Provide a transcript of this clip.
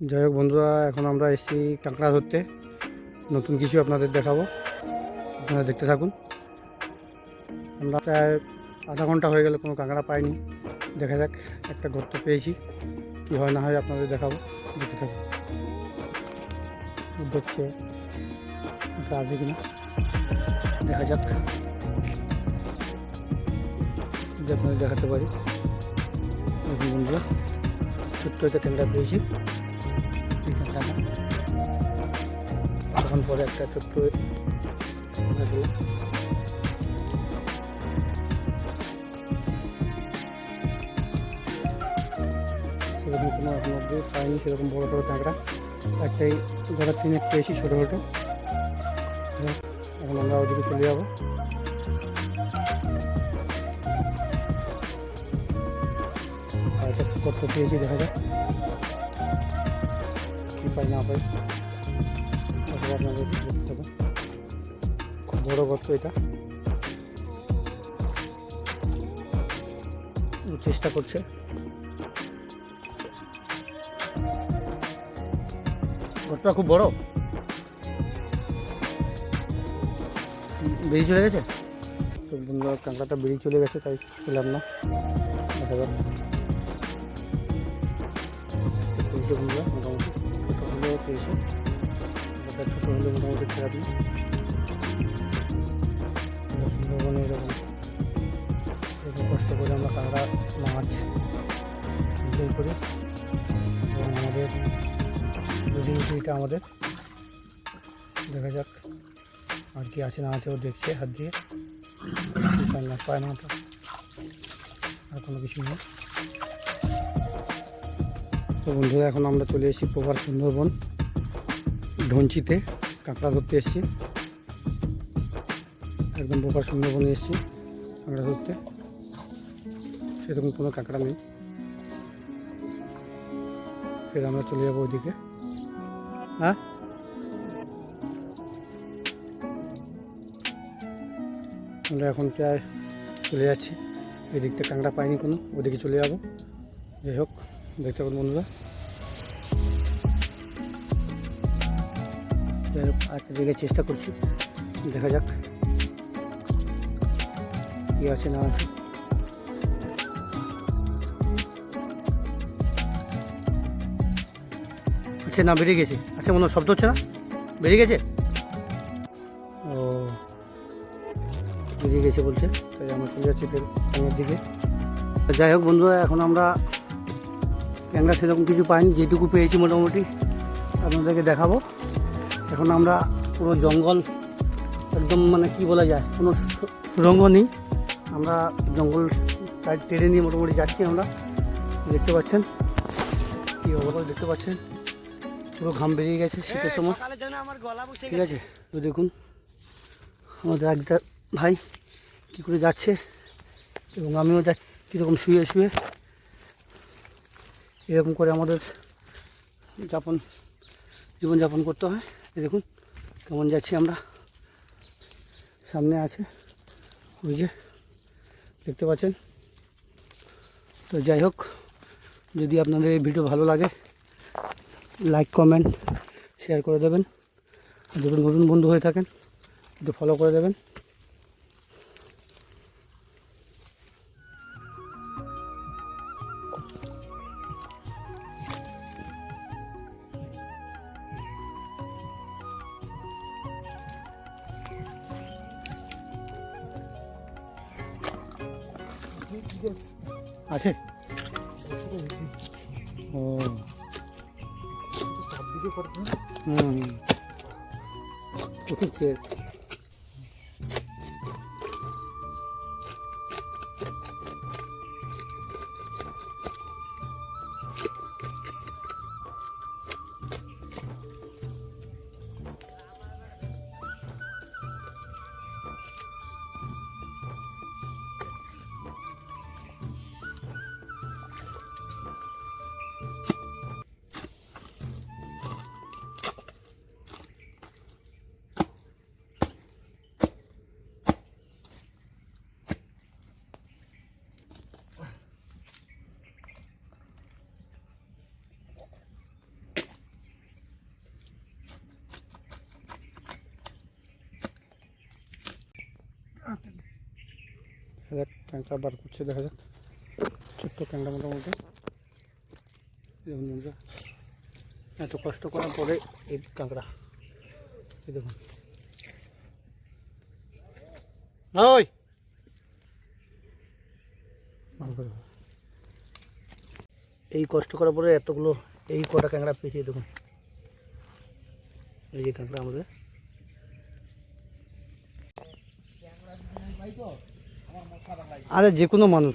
যাই হোক বন্ধুরা, এখন আমরা এসেছি কাঁকড়া ধরতে। নতুন কিছু আপনাদের দেখাবো। আপনারা দেখতে থাকুন। আমরা প্রায় আধা ঘণ্টা হয়ে গেলে কোনো কাঁকড়া পাইনি। দেখা যাক, একটা গর্ত পেয়েছি। কী হয় না হয় আপনাদের দেখাবো। দেখতে থাকুন। দেখছে আছে কিনা। দেখা যাক। আপনাদের দেখাতে পারি। বন্ধুরা, ছোট্ট একটা ক্যাংরা পেয়েছি। এই তখন পরে একটা ছোট্ট সেরকম কোনো অব্দি পাইনি, সেরকম বড় বড় ট্যাংরা একটাই গোড়ার তিনে পেয়েছি ছোটো ছোটো এখন আমরা ওদিকে চলে যাব। আর একটা গর্ত পেয়েছি, দেখা যাক। কী পাই না পাই? আপনাদের দেখতে হবে? খুব বড় গর্ত এটা। চেষ্টা করছে। গর্তটা খুব বড়। বেরিয়ে চলে গেছে? তো বন্ধুরা কাঁকড়াটা বেরিয়ে চলে গেছে তাই পেলাম না। দেখা যাক বন্ধুরা মোটামুটি। পেয়েছে ছোটো হলে মোটামুটি খারাপ সুন্দরবনে এরকম এরকম কষ্ট করে আমরা কাঁকড়া, মাছ সঞ্চয় করি। এবং আমাদের রুজিটা আমাদের। দেখা যাক আর কি আছে না আছে ও দেখছে হাত দিয়ে। পায় না পায় না আর কোনো কিছু নেই। তো বন্ধুরা, এখন আমরা চলে এসেছি প্রপার সুন্দরবন। ধনচিতে কাঁকড়া ধরতে এসেছি। একদম প্রপার সুন্দরবনে এসেছি কাঁকড়া ধরতে। সেরকম কোনো কাঁকড়া নেই। ফের আমরা চলে যাব ওইদিকে। হ্যাঁ আমরা এখন প্রায় চলে যাচ্ছি। এই দিকটা কাঁকড়া পাইনি কোনো, ওদিকে চলে যাব। যাই হোক, দেখতে পাবেন বন্ধুরা। আরেকটা জায়গায় চেষ্টা করছি। দেখা যাক কী আছে, না আছে। আচ্ছা না, বেরিয়ে গেছে। আচ্ছা মনে শব্দ হচ্ছে না? বেরিয়ে গেছে? ও, বেরিয়ে গেছে বলছে। তাই আমরা চলে যাচ্ছি ফের সামনের দিকে। যাই হোক বন্ধুরা, এখন আমরা ক্যাংরা সেরকম কিছু পাইনি, যেটুকু পেয়েছি মোটামুটি। আপনাদেরকে দেখাবো। এখন আমরা পুরো জঙ্গল একদম মানে কি বলা যায় কোনো সু- সুড়ঙ্গ নেই আমরা জঙ্গল টেনে নিয়ে মোটামুটি যাচ্ছি আমরা। দেখতে পাচ্ছেন? কী অবস্থা দেখতে পাচ্ছেন? পুরো ঘাম বেরিয়ে গেছে শীতের সময়। ঠিক আছে তো দেখুন। আমাদের একটা ভাই কী করে যাচ্ছে এবং আমিও যা কীরকম শুয়ে শুয়ে। এরকম করে আমাদের যাপন জীবনযাপন করতে হয়। দেখুন, কেমন যাচ্ছি আমরা। সামনে আছে, ওই যে, দেখতে পাচ্ছেন? তো যাই হোক, যদি আপনাদের এই ভিডিও ভালো লাগে লাইক কমেন্ট শেয়ার করে দেবেন। আর যদি নতুন বন্ধু হয়ে থাকেন, একটু ফলো করে দেবেন। আছে ও হুম উঠছে যাক বার করছে দেখা যাক। ছোট্ট ক্যাংড়া মোটামুটি। দেখুন এত কষ্ট করার পরে এই কাঁকড়া। এই দেখুন। এই কষ্ট করার পরে এতগুলো, এই কটা ক্যাংড়া পেয়েছি দেখুন। এই যে কাঁকড়া আমাদের। আরে যে কোনো মানুষ।